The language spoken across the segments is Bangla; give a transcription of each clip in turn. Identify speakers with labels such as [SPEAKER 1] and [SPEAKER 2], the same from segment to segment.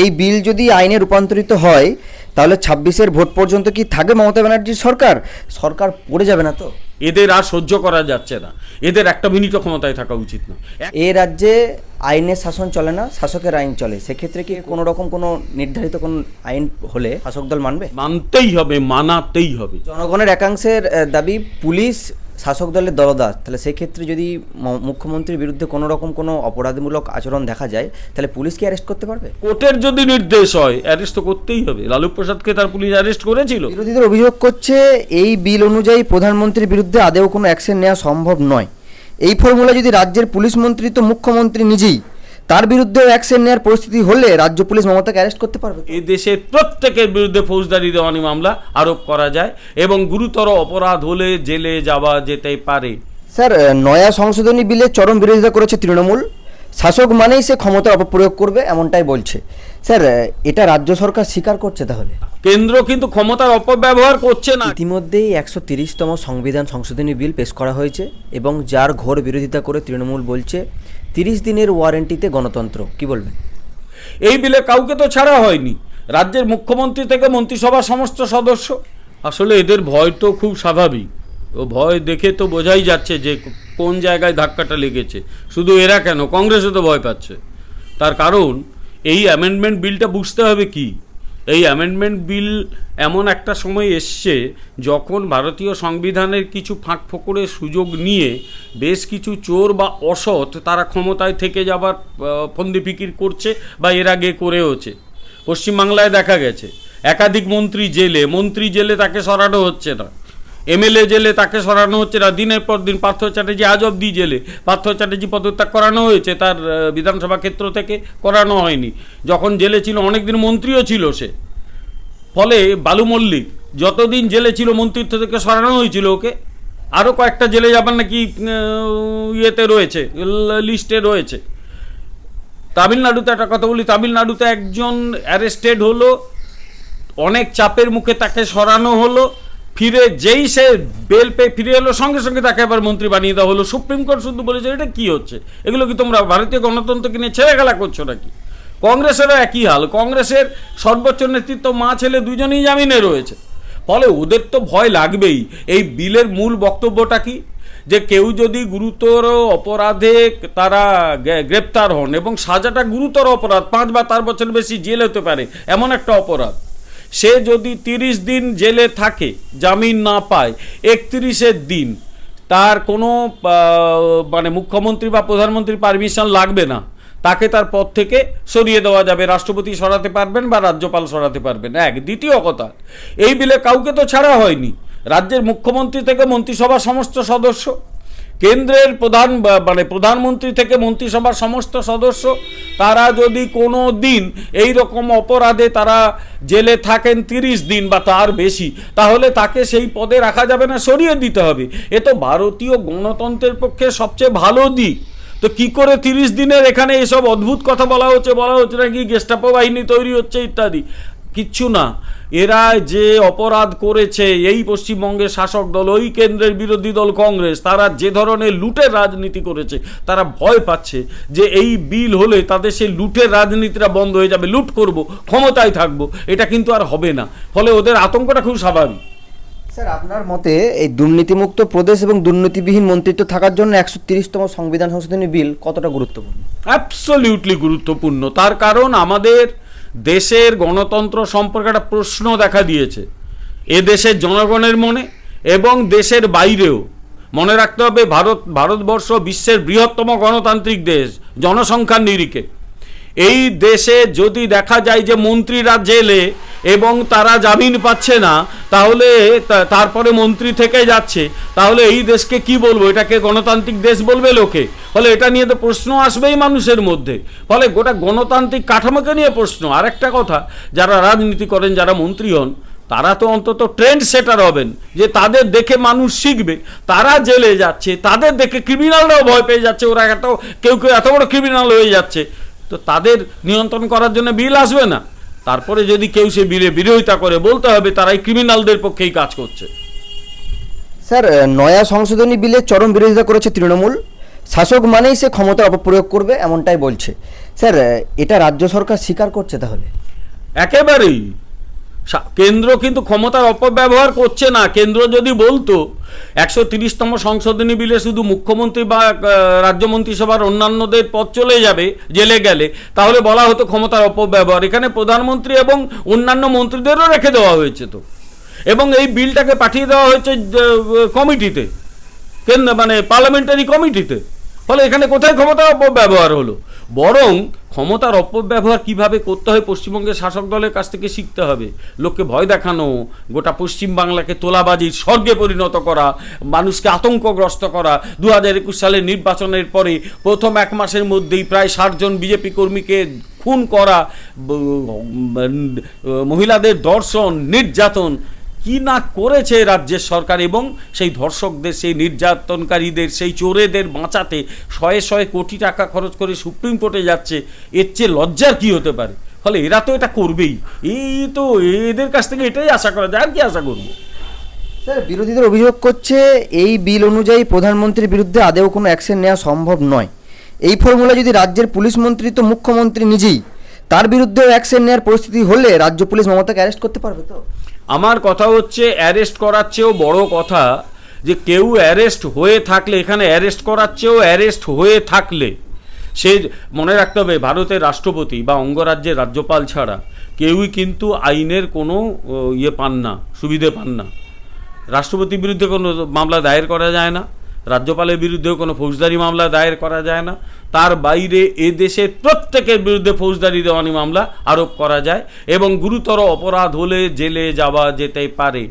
[SPEAKER 1] এই বিল যদি আইনে রূপান্তরিত হয় তাহলে ছাব্বিশের ভোট পর্যন্ত কি থাকবে মমতা ব্যানার্জির সরকার? সরকার পড়ে যাবে না তো?
[SPEAKER 2] এদের আর সহ্য করা যাচ্ছে না। এদের একটা মিনিটও ক্ষমতায় থাকা উচিত না।
[SPEAKER 1] এ রাজ্যে আইনের শাসন চলে না শাসকের আইন চলে। সেক্ষেত্রে কি কোনো রকম কোনো নির্ধারিত কোনো আইন হলে শাসক দল মানবে?
[SPEAKER 2] মানতেই হবে মানাতেই হবে।
[SPEAKER 1] জনগণের একাংশের দাবি পুলিশ শাসক দলের দলদাস তাহলে সেক্ষেত্রে যদি মুখ্যমন্ত্রীর বিরুদ্ধে কোনো রকম কোনো অপরাধমূলক আচরণ দেখা যায় তাহলে পুলিশ কি অ্যারেস্ট করতে পারবে?
[SPEAKER 2] কোর্টের যদি নির্দেশ হয় অ্যারেস্ট তো করতেই হবে। লালু প্রসাদকে তার পুলিশ অ্যারেস্ট করেছিল।
[SPEAKER 1] বিরোধীদের অভিযোগ করছে এই বিল অনুযায়ী প্রধানমন্ত্রীর বিরুদ্ধে আদেও কোনো অ্যাকশন নেওয়া সম্ভব নয়। এই ফর্মুলা যদি রাজ্যের পুলিশ মন্ত্রী তো মুখ্যমন্ত্রী নিজেই তার বিরুদ্ধেও অ্যাকশন নেওয়ার পরিস্থিতি হলে রাজ্য পুলিশ মমতাকে অ্যারেস্ট করতে পারবে
[SPEAKER 2] এ দেশের প্রত্যেকের বিরুদ্ধে ফৌজদারি দেওয়ানি মামলা আরোপ করা যায় এবং গুরুতর অপরাধ হলে জেলে যাওয়া যেতে পারে।
[SPEAKER 1] স্যার নয়া সংশোধনী বিলে চরম বিরোধিতা করেছে তৃণমূল। শাসক মানেই সে ক্ষমতার অপপ্রয়োগ করবে এমনটাই বলছে। স্যার এটা রাজ্য সরকার স্বীকার করছে তাহলে?
[SPEAKER 2] কেন্দ্র কিন্তু ক্ষমতার অপব্যবহার করছে না।
[SPEAKER 1] ইতিমধ্যেই একশো তিরিশতম সংবিধান সংশোধনী বিল পেশ করা হয়েছে এবং যার ঘোর বিরোধিতা করে তৃণমূল বলছে তিরিশ দিনের ওয়ারেন্টিতে গণতন্ত্র, কি বলবেন?
[SPEAKER 2] এই বিলে কাউকে তো ছাড়া হয়নি। রাজ্যের মুখ্যমন্ত্রী থেকে মন্ত্রিসভার সমস্ত সদস্য। আসলে এদের ভয় তো খুব স্বাভাবিক। ও ভয় দেখে তো বোঝাই যাচ্ছে যে কোন জায়গায় ধাক্কাটা লেগেছে। শুধু এরা কেন? কংগ্রেসও তো ভয় পাচ্ছে। তার কারণ, এই অ্যামেন্ডমেন্ট বিলটা বুঝতে হবে কি? এই অ্যামেন্ডমেন্ট বিল এমন একটা সময় এসছে যখন ভারতীয় সংবিধানের কিছু ফাঁক ফোকরের সুযোগ নিয়ে বেশ কিছু চোর বা অসৎ তারা ক্ষমতায় থেকে যাবার ফন্দি ফিকির করছে বা এর আগে করেওছে। পশ্চিমবাংলায় দেখা গেছে। একাধিক মন্ত্রী জেলে মন্ত্রী জেলে তাকে সরানো হচ্ছে না। এমএলএ জেলে তাকে সরানো হচ্ছে না। দিনের পর দিন পার্থ চ্যাটার্জি আজ অব্দি জেলে। পার্থ চ্যাটার্জি পদত্যাগ করানো হয়েছে, তার বিধানসভা ক্ষেত্র থেকে করানো হয়নি। যখন জেলে ছিল, অনেকদিন মন্ত্রীও ছিল সে। ফলে বালু মল্লিক যতদিন জেলে ছিল, মন্ত্রিত্ব থেকে সরানো হয়েছিল ওকে। আরও কয়েকটা জেলে যাবার নাকি ইয়েতে রয়েছে লিস্টে রয়েছে। তামিলনাড়ুতে একটা কথা বলি, তামিলনাড়ুতে একজন অ্যারেস্টেড হলো, অনেক চাপের মুখে তাকে সরানো হলো ফিরে যেই সে বেল পেয়ে ফিরে এলো, সঙ্গে সঙ্গে তাকে আবার মন্ত্রী বানিয়ে দেওয়া হলো। সুপ্রিম কোর্ট শুধু বলেছে, এটা কি হচ্ছে? এগুলো কি তোমরা ভারতীয় গণতন্ত্রকে নিয়ে ছেড়ে খেলা করছ নাকি? কংগ্রেসেরও একই হাল। কংগ্রেসের সর্বোচ্চ নেতৃত্ব মা ছেলে দুজনেই জামিনে রয়েছে। ফলে ওদের তো ভয় লাগবেই। এই বিলের মূল বক্তব্যটা কি? যে কেউ যদি গুরুতর অপরাধে তারা গ্রেপ্তার হন এবং সাজাটা গুরুতর অপরাধ, পাঁচ বা তার বছর বেশি জেল হতে পারে, এমন একটা অপরাধ। সে যদি তিরিশ দিন জেলে থাকে, জামিন না পায় একত্রিশের দিন, তার কোনো মানে মুখ্যমন্ত্রী বা প্রধানমন্ত্রী পারমিশন লাগবে না। তাকে তার পদ থেকে সরিয়ে দেওয়া যাবে। রাষ্ট্রপতি সরাতে পারবেন বা রাজ্যপাল সরাতে পারবেন। এক। দ্বিতীয় কথা, এই বিলে কাউকে তো ছাড়া হয়নি। রাজ্যের মুখ্যমন্ত্রী থেকে মন্ত্রিসভার সমস্ত সদস্য। কেন্দ্রের প্রধান মানে প্রধানমন্ত্রী থেকে মন্ত্রিসভার সমস্ত সদস্য, তারা যদি কোনো দিন এই রকম অপরাধে তারা জেলে থাকেন তিরিশ দিন বা তার বেশি, তাহলে তাকে সেই পদে রাখা যাবে না, সরিয়ে দিতে হবে। এ তো ভারতীয় গণতন্ত্রের পক্ষে সবচেয়ে ভালো দিক। তো কি করে তিরিশ দিনের এখানে এসব অদ্ভুত কথা বলা হচ্ছে? বলা হচ্ছে নাকি গেস্টাপো বাহিনী তৈরি হচ্ছে ইত্যাদি। কিচ্ছু না। এরা যে অপরাধ করেছে এই পশ্চিমবঙ্গের শাসক দল ওই কেন্দ্রের বিরোধী দল কংগ্রেস তারা যে ধরনের লুটের রাজনীতি করেছে তারা ভয় পাচ্ছে যে এই বিল হলে তাদের সেই লুটের রাজনীতিটা বন্ধ হয়ে যাবে। লুট করব ক্ষমতায় থাকব এটা কিন্তু আর হবে না। ফলে ওদের আতঙ্কটা খুব স্বাভাবিক।
[SPEAKER 1] স্যার আপনার মতে এই দুর্নীতিমুক্ত প্রদেশ এবং দুর্নীতিবিহীন মন্ত্রিত্ব থাকার জন্য একশো তিরিশতম সংবিধান সংশোধনী বিল কতটা গুরুত্বপূর্ণ?
[SPEAKER 2] অ্যাবসলিউটলি গুরুত্বপূর্ণ। তার কারণ আমাদের দেশের গণতন্ত্র সম্পর্কে একটা প্রশ্ন দেখা দিয়েছে। এ দেশের জনগণের মনে এবং দেশের বাইরেও। মনে রাখতে হবে, ভারত, ভারতবর্ষ বিশ্বের বৃহত্তম গণতান্ত্রিক দেশ, জনসংখ্যার নিরিখে। এই দেশে যদি দেখা যায় যে মন্ত্রীরা জেলে এবং তারা জামিন পাচ্ছে না, তাহলে তারপরে মন্ত্রী থেকে যাচ্ছে, তাহলে এই দেশকে কি বলব? এটাকে গণতান্ত্রিক দেশ বলবে লোকে? ফলে এটা নিয়ে তো প্রশ্ন আসবেই মানুষের মধ্যে। ফলে গোটা গণতান্ত্রিক কাঠামোকে নিয়ে প্রশ্ন। আর একটা কথা, যারা রাজনীতি করেন, যারা মন্ত্রী হন, তারা তো অন্তত ট্রেন্ড সেটার হবেন, যে তাদের দেখে মানুষ শিখবে। তারা জেলে যাচ্ছে, তাদের দেখে ক্রিমিনালরাও ভয় পেয়ে যাচ্ছে। ওরা এত, কেউ কেউ এত বড় ক্রিমিনাল হয়ে যাচ্ছে। তো তাদের নিয়ন্ত্রণ করার জন্য বিল আসবে না। তারপরে যদি কেউ সে বিলে বিরোধিতা করে বলতে হবে তারাই ক্রিমিনালদের পক্ষেই কাজ করছে।
[SPEAKER 1] স্যার নয়া সংশোধনী বিলে চরম বিরোধিতা করেছে তৃণমূল। শাসক মানেই সে ক্ষমতার অপপ্রয়োগ করবে এমনটাই বলছে। স্যার এটা রাজ্য সরকার স্বীকার করছে তাহলে?
[SPEAKER 2] একেবারেই। কেন্দ্র কিন্তু ক্ষমতার অপব্যবহার করছে না। কেন্দ্র যদি বলতো, একশো তিরিশতম সংশোধনী বিলে শুধু মুখ্যমন্ত্রী বা রাজ্য মন্ত্রিসভার অন্যান্যদের পদ চলে যাবে, জেলে গেলে, তাহলে বলা হতো ক্ষমতার অপব্যবহার। এখানে প্রধানমন্ত্রী এবং অন্যান্য মন্ত্রীদেরও রেখে দেওয়া হয়েছে তো। এবং এই বিলটাকে পাঠিয়ে দেওয়া হয়েছে কমিটিতে, কেন্দ্র মানে পার্লামেন্টারি কমিটিতে। ফলে এখানে কোথায় ক্ষমতার অপব্যবহার হলো? বরং ক্ষমতার অপব্যবহার কীভাবে করতে হয় পশ্চিমবঙ্গের শাসক দলের কাছ থেকে শিখতে হবে। লোককে ভয় দেখানো, গোটা পশ্চিম বাংলাকে তোলাবাজির স্বর্গে পরিণত করা, মানুষকে আতঙ্কগ্রস্ত করা। দু হাজার একুশ সালের নির্বাচনের পরে প্রথম এক মাসের মধ্যেই প্রায় ষাটজন বিজেপি কর্মীকে খুন করা মহিলাদের দর্শন, নির্যাতন কি না করেছে রাজ্যের সরকার এবং সেই ধর্ষকদের, সেই নির্যাতনকারীদের, সেই চোরেদের বাঁচাতে শয়ে শয়ে কোটি টাকা খরচ করে সুপ্রিম কোর্টে যাচ্ছে, এর চেয়ে লজ্জার কি হতে পারে? ফলে এরা তো এটা করবেই। এই তো এদের কাছ থেকে এটাই আশা করা যায়, আর কি আশা করব?
[SPEAKER 1] স্যার, বিরোধীদের অভিযোগ করছে, এই বিল অনুযায়ী প্রধানমন্ত্রীর বিরুদ্ধে আদেও কোনো অ্যাকশন নেওয়া সম্ভব নয়। এই ফর্মুলা যদি রাজ্যের পুলিশ মন্ত্রী তো মুখ্যমন্ত্রী নিজেই, তার বিরুদ্ধেও অ্যাকশন নেওয়ার পরিস্থিতি হলে রাজ্য পুলিশ মমতাকে অ্যারেস্ট করতে পারবে তো?
[SPEAKER 2] আমার কথা হচ্ছে অ্যারেস্ট করার চেয়েও বড় কথা যে কেউ অ্যারেস্ট হয়ে থাকলে, এখানে অ্যারেস্ট করার চেয়েও অ্যারেস্ট হয়ে থাকলে, সে মনে রাখতে হবে ভারতের রাষ্ট্রপতি বা অঙ্গরাজ্যের রাজ্যপাল ছাড়া কেউই কিন্তু আইনের কোনো ইয়ে পান না, সুবিধে পান না। রাষ্ট্রপতির বিরুদ্ধে কোনো মামলা দায়ের করা যায় না। রাজ্যপালের বিরুদ্ধেও কোনো ফৌজদারি মামলা দায়ের করা যায় না। তার বাইরে এ দেশের প্রত্যেকের বিরুদ্ধে ফৌজদারি দেওয়ানি মামলা আরোপ করা যায় এবং গুরুতর অপরাধ হলে জেলে যাওয়া যেতে পারে।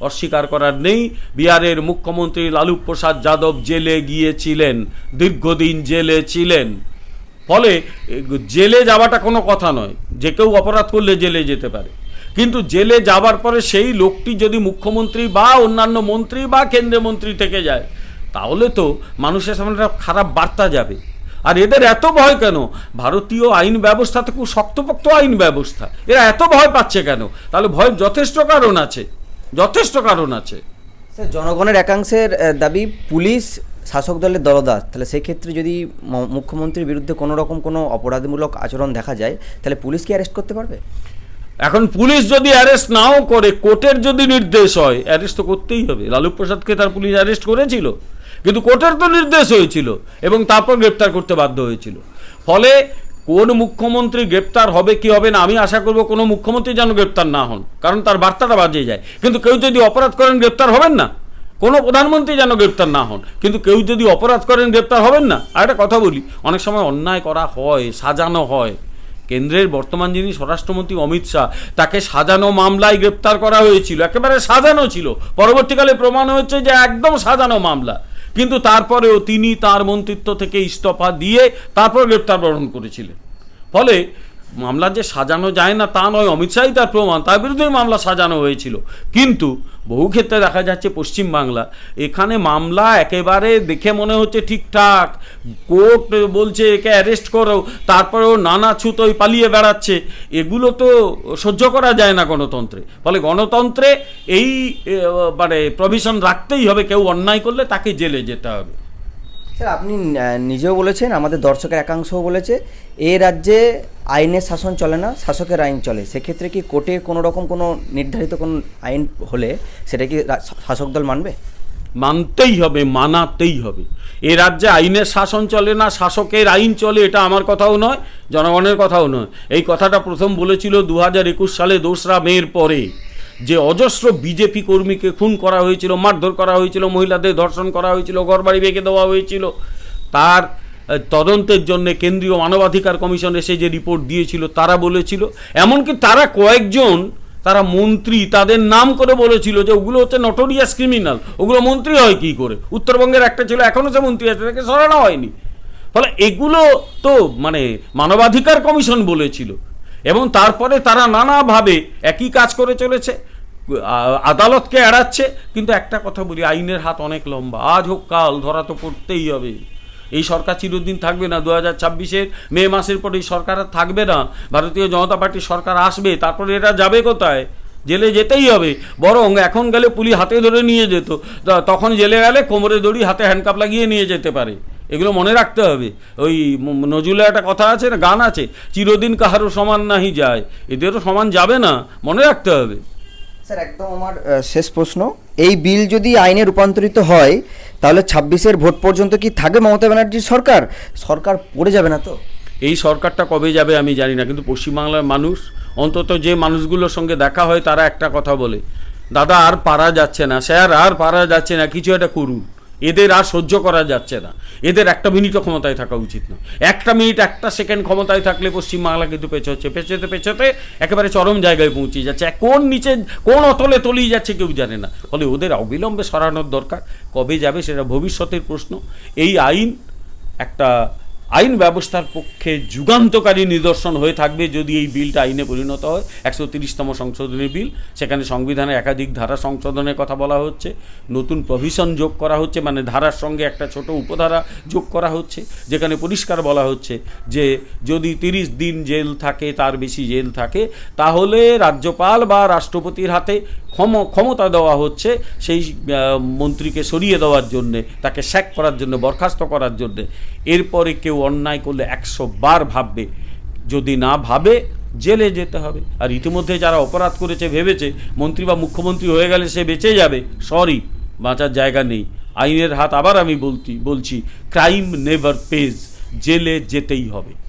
[SPEAKER 2] অস্বীকার করার নেই। বিহারের মুখ্যমন্ত্রী লালু প্রসাদ যাদব জেলে গিয়েছিলেন, দীর্ঘদিন জেলে ছিলেন। ফলে জেলে যাওয়াটা কোনো কথা নয়। যে কেউ অপরাধ করলে জেলে যেতে পারে। কিন্তু জেলে যাবার পরে সেই লোকটি যদি মুখ্যমন্ত্রী বা অন্যান্য মন্ত্রী বা কেন্দ্রীয় মন্ত্রী থেকে যায় তাহলে তো মানুষের সামনে একটা খারাপ বার্তা যাবে। আর এদের এত ভয় কেন? ভারতীয় আইন ব্যবস্থা তো খুব শক্তপোক্ত আইন ব্যবস্থা। এরা এত ভয় পাচ্ছে কেন? তাহলে ভয়ের যথেষ্ট কারণ আছে। যথেষ্ট কারণ আছে।
[SPEAKER 1] স্যার জনগণের একাংশের দাবি পুলিশ শাসক দলের দলদাস। তাহলে সেই ক্ষেত্রে যদি মুখ্যমন্ত্রীর বিরুদ্ধে কোনো রকম কোনো অপরাধমূলক আচরণ দেখা যায় তাহলে পুলিশ কি অ্যারেস্ট করতে পারবে?
[SPEAKER 2] এখন পুলিশ যদি অ্যারেস্ট নাও করে কোর্টের যদি নির্দেশ হয় অ্যারেস্ট তো করতেই হবে। লালু প্রসাদকে তার পুলিশ অ্যারেস্ট করেছিল। কিন্তু কোর্টের তো নির্দেশ হয়েছিল এবং তারপর গ্রেপ্তার করতে বাধ্য হয়েছিল। ফলে কোন মুখ্যমন্ত্রী গ্রেপ্তার হবে, কি হবে না, আমি আশা করব কোনো মুখ্যমন্ত্রী যেন গ্রেপ্তার না হন, কারণ তার বার্তাটা বাজে যায়। কিন্তু কেউ যদি অপরাধ করেন, গ্রেপ্তার হবেন না। কোনো প্রধানমন্ত্রী যেন গ্রেপ্তার না হন, কিন্তু কেউ যদি অপরাধ করেন, গ্রেপ্তার হবেন না। আর একটা কথা বলি, অনেক সময় অন্যায় করা হয়, সাজানো হয়। কেন্দ্রের বর্তমান যিনি স্বরাষ্ট্রমন্ত্রী অমিত শাহ, তাকে সাজানো মামলায় গ্রেপ্তার করা হয়েছিল, একেবারে সাজানো ছিল। পরবর্তীকালে প্রমাণ হয়েছে যে একদম সাজানো মামলা। কিন্তু তারপরেও তিনি তার মন্ত্রিত্ব থেকে ইস্তফা দিয়ে তারপর গ্রেপ্তার বরণ করেছিলেন। ফলে মামলা যে সাজানো যায় না তা নয়, অমিত শাহই তার প্রমাণ, তার বিরুদ্ধেই মামলা সাজানো হয়েছিল। কিন্তু বহু ক্ষেত্রে দেখা যাচ্ছে পশ্চিম বাংলা, এখানে মামলা একেবারে দেখে মনে হচ্ছে ঠিকঠাক। কোর্ট বলছে, একে অ্যারেস্ট করো। তারপরেও নানা ছুতোয় পালিয়ে বেড়াচ্ছে। এগুলো তো সহ্য করা যায় না গণতন্ত্রে। ফলে গণতন্ত্রে এই মানে প্রভিশন রাখতেই হবে। কেউ অন্যায় করলে তাকে জেলে যেতে হবে।
[SPEAKER 1] স্যার, আপনি নিজেও বলেছেন, আমাদের দর্শকের একাংশও বলেছে, এ রাজ্যে আইনের শাসন চলে না, শাসকের আইন চলে। সেক্ষেত্রে কি কোর্টে কোনো রকম কোনো নির্ধারিত কোনো আইন হলে সেটা কি শাসক দল মানবে?
[SPEAKER 2] মানতেই হবে, মানাতেই হবে। এ রাজ্যে আইনের শাসন চলে না, শাসকের আইন চলে, এটা আমার কথাও নয়, জনগণের কথাও নয়। এই কথাটা প্রথম বলেছিল দু হাজার একুশ সালে দোসরা মেয়ের পরে। যে অজস্র বিজেপি কর্মীকে খুন করা হয়েছিল, মারধর করা হয়েছিল, মহিলাদের ধর্ষণ করা হয়েছিল, ঘরবাড়ি ভেঙে দেওয়া হয়েছিল। তার তদন্তের জন্য কেন্দ্রীয় মানবাধিকার কমিশন এসে যে রিপোর্ট দিয়েছিল, তারা বলেছিল, এমনকি তারা কয়েকজন, তারা মন্ত্রী, তাদের নাম করে বলেছিল যে ওগুলো হচ্ছে নটোরিয়াস ক্রিমিনাল ওগুলো মন্ত্রী হয় কি করে? উত্তরবঙ্গের একটা ছিল এখনও সে মন্ত্রী আছে, তাকে সরানো হয়নি। ফলে এগুলো তো মানে মানবাধিকার কমিশন বলেছিল। এবং তারপরে তারা নানাভাবে একই কাজ করে চলেছে। আদালতকে এড়াচ্ছে। কিন্তু একটা কথা বলি, আইনের হাত অনেক লম্বা। আজ হোক কাল, ধরা তো পড়তেই হবে। এই সরকার চিরদিন থাকবে না। দু হাজার ছাব্বিশের মে মাসের পর এই সরকার আর থাকবে না। ভারতীয় জনতা পার্টির সরকার আসবে, তারপরে এরা যাবে কোথায়? জেলে যেতেই হবে। বরং এখন গেলে পুলিশ হাতে ধরে নিয়ে যেত। তখন জেলে গেলে কোমরে দড়ি, হাতে হ্যান্ডকাপ লাগিয়ে নিয়ে যেতে পারে। এগুলো মনে রাখতে হবে। ওই নজরুলের একটা কথা আছে না, গান আছে, চিরদিন কাহারও সমান নাহি যায়। এদেরও সমান যাবে না। মনে রাখতে হবে।
[SPEAKER 1] স্যার, একদম আমার শেষ প্রশ্ন। এই বিল যদি আইনে রূপান্তরিত হয়, তাহলে ছাব্বিশের ভোট পর্যন্ত কি থাকে মমতা ব্যানার্জির সরকার? সরকার পড়ে যাবে না তো?
[SPEAKER 2] এই সরকারটা কবে যাবে আমি জানি না, কিন্তু পশ্চিমবাংলার মানুষ, অন্তত যে মানুষগুলোর সঙ্গে দেখা হয় তারা একটা কথা বলে। দাদা, আর পারা যাচ্ছে না, স্যার, আর পারা যাচ্ছে না, কিছু একটা করুন। এদের আর সহ্য করা যাচ্ছে না। এদের একটা মিনিটও ক্ষমতায় থাকা উচিত না। একটা মিনিট একটা সেকেন্ড ক্ষমতায় থাকলে পশ্চিমবাংলা কিন্তু পেছ হচ্ছে পেছোতে পেছোতে একেবারে চরম জায়গায় পৌঁছে যাচ্ছে। কোন নিচে, কোন অতলে তলিয়ে যাচ্ছে কেউ জানে না। ফলে ওদের অবিলম্বে সরানোর দরকার। কবে যাবে সেটা ভবিষ্যতের প্রশ্ন। এই আইন একটা আইন ব্যবস্থার পক্ষে যুগান্তকারী নিদর্শন হয়ে থাকবে যদি এই বিলটা আইনে পরিণত হয়। একশো তিরিশতম সংশোধনী বিল, সেখানে সংবিধানে একাধিক ধারা সংশোধনের কথা বলা হচ্ছে। নতুন প্রভিশন যোগ করা হচ্ছে মানে ধারার সঙ্গে একটা ছোট উপধারা যোগ করা হচ্ছে, যেখানে পরিষ্কার বলা হচ্ছে যে যদি তিরিশ দিন জেল থাকে, তার বেশি জেল থাকে, তাহলে রাজ্যপাল বা রাষ্ট্রপতির হাতে ক্ষম, ক্ষমতা দেওয়া হচ্ছে সেই মন্ত্রীকে সরিয়ে দেওয়ার জন্যে, তাকে স্যাক করার জন্য, বরখাস্ত করার জন্যে। এরপরে কেউ অন্যায় করলে একশো বার ভাববে। যদি না ভাবে, জেলে যেতে হবে। আর ইতিমধ্যে যারা অপরাধ করেছে, ভেবেছে, মন্ত্রী বা মুখ্যমন্ত্রী হয়ে গেলে সে বেঁচে যাবে, সরি, বাঁচার জায়গা নেই। আইনের হাত আবার আমি বলছি বলছি, ক্রাইম নেভার পেজ, জেলে যেতেই হবে।